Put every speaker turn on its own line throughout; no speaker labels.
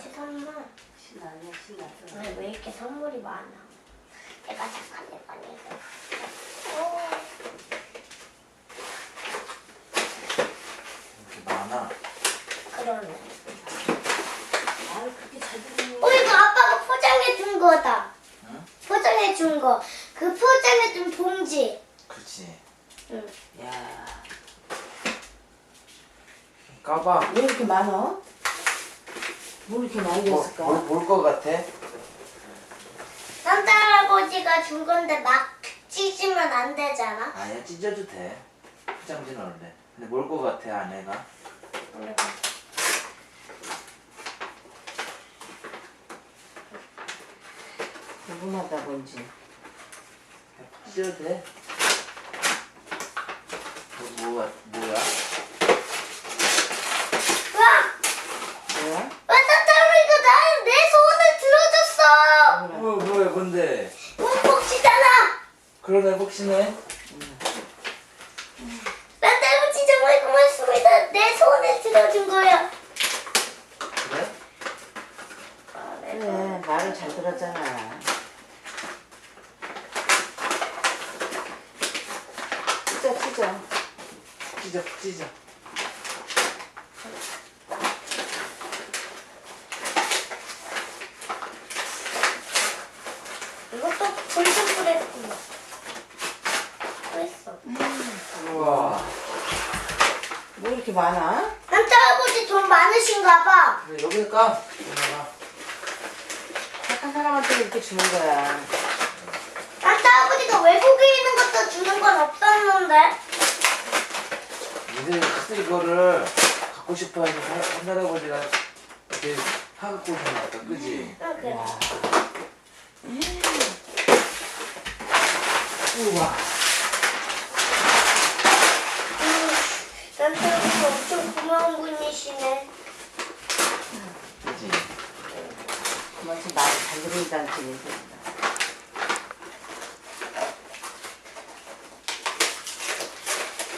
할아버지 선물.
신나네 신나서
오늘 왜 이렇게 선물이 많아? 내가 착한 애가 내가. 오.
이렇게 많아.
그러네.
아유 그렇게 잘 들리네
어 이거 아빠가 포장해 준 거다.
응?
포장해 준 거. 그 포장해 준 봉지.
그렇지.
응.
야. 까봐.
왜 이렇게 많어? 뭐 이렇게 많이
뭐? 뭘, 뭘것 같아?
산타 할아버지가 준 건데 막 찢으면 안 되잖아.
아니야, 찢어도 돼. 포장지는 원래. 근데 뭘 것 같아, 아내가?
모르겠어.
궁금하다 뭔지
찢어도 돼. 그 뭐가, 뭐야?
으악!
뭐야?
왜 산타 할아버지가 나내 손을 들어줬어.
뭐, 뭐야, 뭔데?
문복지잖아.
그러네, 혹시네?
산타 할아버지 정말 고맙습니다. 내 손을 들어준 거야.
그래?
아, 내
그래
손.
말을 잘 들었잖아 찢어 찢어
찢어, 찢어.
이것도 골든 프레스구나. 했어.
우와.
뭐 이렇게 많아?
산타 할아버지 돈 많으신가 봐.
그래, 여기 까. 여기다가.
착한 사람한테 이렇게 주는 거야
산타 할아버지가 외국에 있는 것도 주는 건 없었는데.
니들 사실 이거를 갖고 싶어 해서 한 할아버지가 이렇게 사갖고 오신 거 같다, 그지?
응, 그래.
야.
우와.
음, 산타 할아버지 고마운 분이시네.
그지?
그만큼 말을 잘 들은다는 얘기다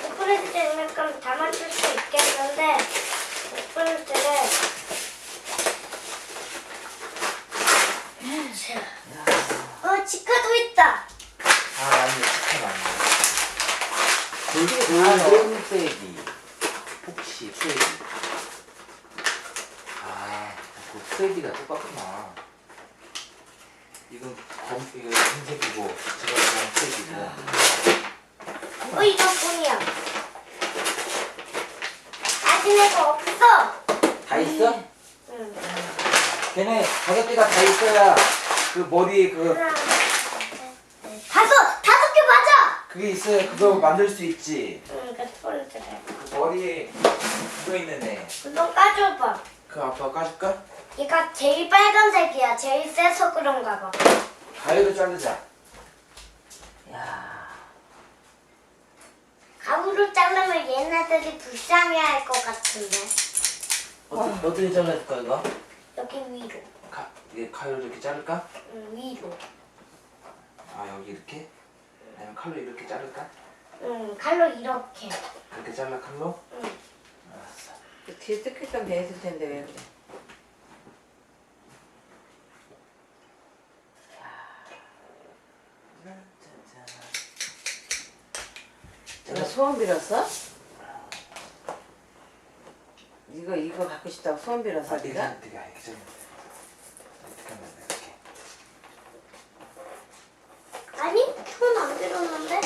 오프레스는 약간 다 맞출 수 있겠는데, 오프레스를. 어, 치카도 있다.
아, 아니, 치킨 아니야.
아,
골든 쇠기. 쇠기. 아, 그 쇠기가 똑같구나. 이건 검, 이거 흰색이고, 저거 그냥 쇠기고.
어, 이거 뿐이야. 아직 내가 없어.
다 있어?
응.
걔네 가격대가 다 있어야 그 머리 그
하나, 둘, 셋, 넷, 다섯! 다섯 개 맞아!
그게 있어야 그거 만들 수 있지.
응, 그 포인트를.
그 머리에 그거 있는데
그거 까줘봐.
그 아빠 까줄까?
얘가 제일 빨간색이야. 제일 세서 그런가 봐.
가위로 자르자.
야
가위로 자르면 얘네들이 불쌍해할 것 같은데.
어떻게 어떻게 잘라줄까 이거?
여기 위로.
가 이게 가위로 이렇게 자를까?
응, 위로.
아 여기 이렇게? 아니면 칼로 이렇게 자를까?
응, 칼로 이렇게.
그렇게 잘라 칼로?
그 뒤에 뜯겼던 게 있을 텐데 왜 그래 내가 소원 빌었어? 이거 이거 갖고 싶다고 소원 빌었어
아 되게
네가?
되게 이렇게 잘라. 어떻게 하면 돼 이렇게?
아니, 손 안 들었는데?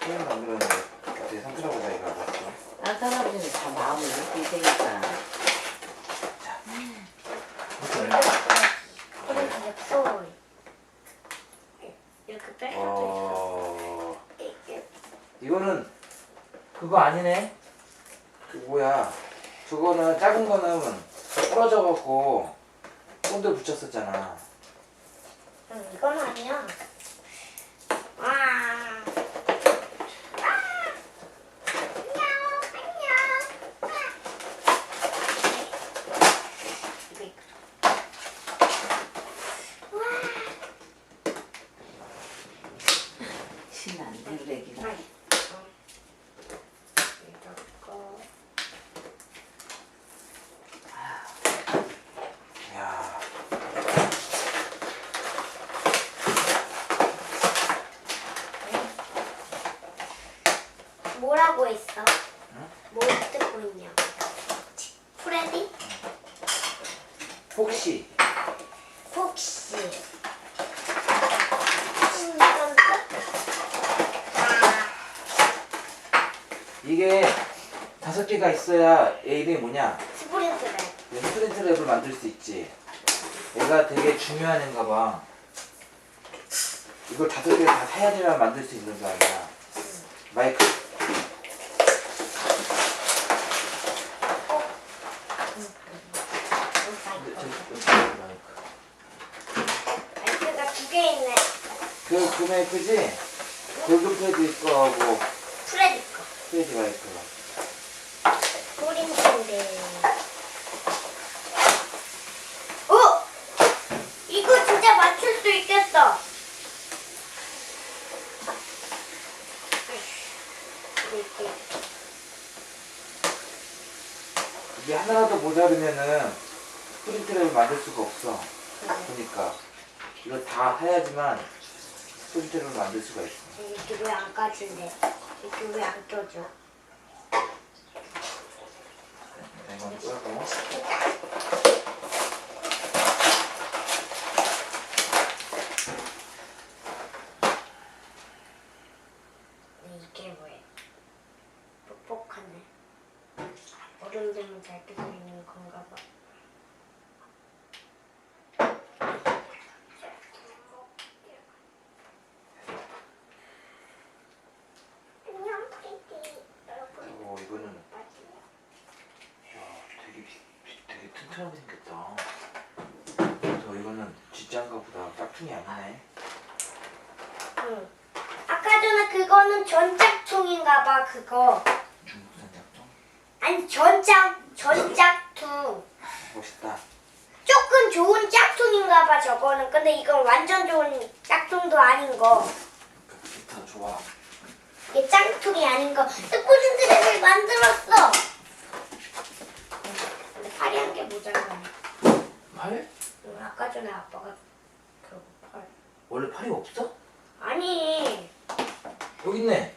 소리를 만들었는데 어떻게 상처보다 이거 알았어?
딴 할아버지는 다 이렇게.
이렇게 수도
어
있어.
이거는 그거 아니네. 그 뭐야? 저거는 작은 거는 부러져 갖고 본드 붙였었잖아.
응, 이건 아니야. 와. 뭐라고 했어?
응?
뭘 듣고 있냐고. 프레디?
혹시
혹시. 아,
이게 다섯 개가 있어야 얘 이름이 뭐냐?
스프린트를.
스프린트 랩을 만들 수 있지. 얘가 되게 중요한 애인가 봐. 이걸 다섯 개다 사야지만 만들 수 있는 거 아니야. 마이크. 저- 저- 저- 마이크.
마이크가 두 개 있네.
그, 그 마이크지? 골든 패드 있고,
프레디 거.
스테이지 마이크가.
스프린트인데. 어? 이거 진짜 맞출 수 있겠어. 이렇게.
이게 하나라도 모자르면은 스프린트 랩을 만들 수가 없어. 그러니까 이거 다 해야지만 랩을 만들 수가 있어.
이렇게 왜안 까진대? 이렇게 왜안 껴줘?
이건 끄고.
이게 뭐야? 뻑뻑하네. 얼음 되면 잘 뜯어 있는 건가 봐. 안녕, 프리티.
오 이거는 야 되게 비- 튼튼하게 생겼다. 저 이거는 진짜인가 보다 짝퉁이 아니네.
응. 아까 전에 그거는 전짝퉁인가 봐, 그거.
중국산 짝퉁.
아니, 전짝, 전짝퉁.
멋있다.
조금 좋은 짝퉁인가 봐, 저거는. 근데 이건 완전 좋은 짝퉁도 아닌 거.
그 기타 좋아.
이게 짝퉁이 아닌 거. 스프린트를 만들었어. 모자라네.
팔?
응, 아까 전에 아빠가 그러고 팔.
원래 팔이 없어?
아니,
여기 있네.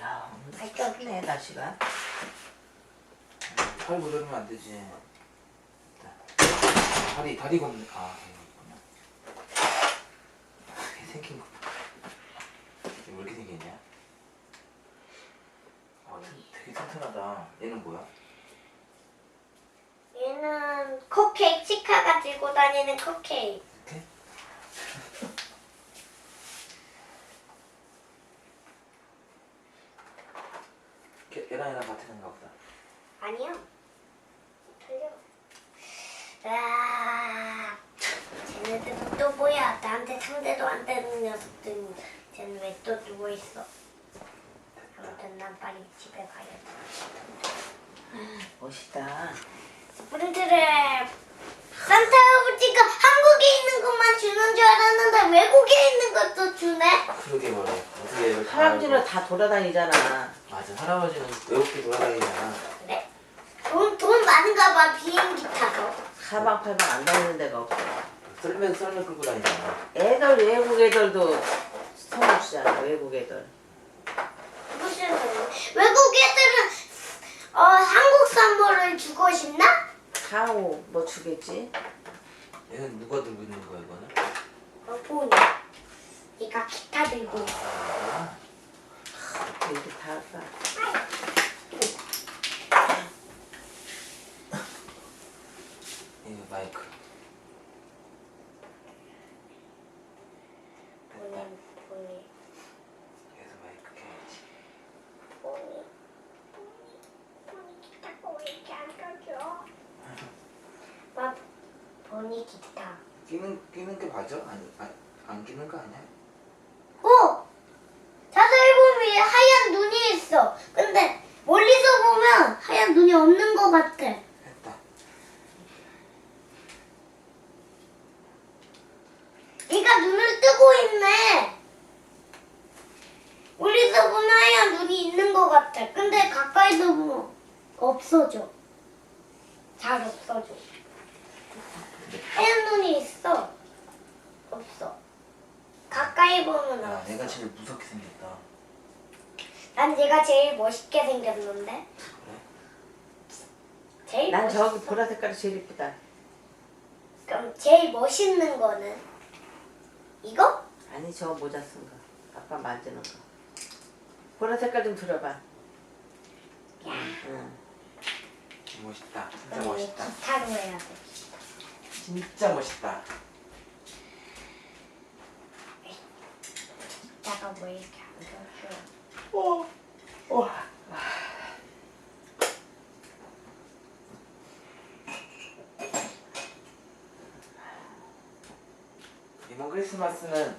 야 오늘. 춥네 날씨가.
팔 모자르면 안 되지. 다리 다리가 없네. 아 여기 있구나. 이게 생긴 거. 봐. 이게 왜 이렇게 생겼냐? 아 튼- 되게 튼튼하다. 얘는 뭐야?
얘는 컵케이크 치카가 들고 다니는 컵케이크.
이렇게? 걔- 얘랑 얘랑 같은 애인가 보다.
아니야. 틀려. 아, 쟤네들은 또 뭐야? 나한테 상대도 안 되는 녀석들. 쟤는 왜 또 누워 있어? 아무튼 난 빨리 집에 가야지.
멋있다.
스프린트를 산타 할아버지가 한국에 있는 것만 주는 줄 알았는데 외국에 있는 것도 주네.
그러게 말해. 어떻게
할아버지는
알고.
다 돌아다니잖아.
맞아. 할아버지는 외국에 돌아다니잖아.
그래. 돈, 돈 많은가 봐 비행기 타서.
사방팔방 안 다니는 데가 없어.
썰매 썰매 끌고 다니잖아.
애들 외국 애들도 선물 주잖아 외국 애들.
무슨 외국 애들은 어 한국 선물을 주고 싶나?
사오 뭐 주겠지?
얘는 누가 들고 있는 거야 이거는?
어 보니. 얘가 기타 들고 있어.
아,
이렇게 다할까?
이거 마이크. 됐다.
보니 보니
여기서 마이크 켜야지.
보니 보니 보니 기타가 왜 이렇게 안 켜져? 막 보니 기타.
끼는 끼는 게 맞아? 아니 아, 안 끼는 거 아니야?
어! 자세히 보면 하얀 눈이 있어. 근데 멀리서 보면 하얀 눈이 없는 것 같아.
됐다.
얘가 눈을 뜨고 있네. 멀리서 보면 하얀 눈이 있는 것 같아. 근데 가까이서 보면 없어져. 잘 없어져. 하얀 눈이 있어. 없어. 가까이 보면
야,
없어.
내가 제일 무섭게 생겼다.
난 얘가 제일 멋있게 생겼는데. 제일
난
멋있어.
저기 보라 색깔이 제일 이쁘다.
그럼 제일 멋있는 거는 이거?
아니 저 모자 쓴 거. 아빠 만지는 거. 보라 색깔 좀 들어봐. 응.
멋있다. 진짜 멋있다.
기타로 해야 돼.
진짜 멋있다.
기타가 뭐 이렇게 안 돼.
어. 어. 이번 크리스마스는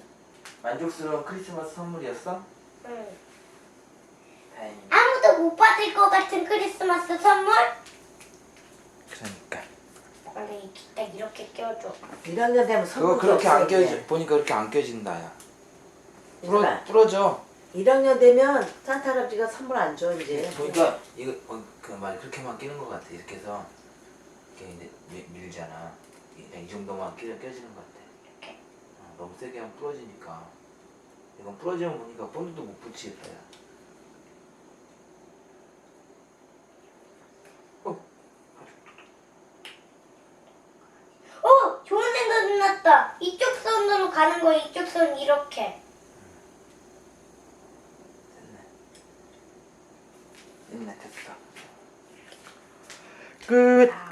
만족스러운 크리스마스 선물이었어?
응.
다행이다.
아무도 못 받을 것 같은 크리스마스 선물?
그러니까.
이 이렇게 껴줘.
1학년 되면
그거
선물
그렇게 안 껴지 보니까 그렇게 안 껴진다 야. 부러
그러니까
부러져.
1학년 되면 산타 할아버지가 선물 안 줘 이제.
보니까 이거 어, 그말 그렇게만 끼는 것 같아. 이렇게 해서 이렇게 이제 밀- 밀잖아. 이, 이 정도만 끼 껴지는 것 같아.
이렇게.
어, 너무 세게 하면 부러지니까. 이건 부러지면 보니까 본드도 못 붙이겠다 야.
어! 좋은 생각이 났다. 이쪽 선으로 가는 거 이쪽 선 이렇게.
됐네. 됐네 됐어. 끝.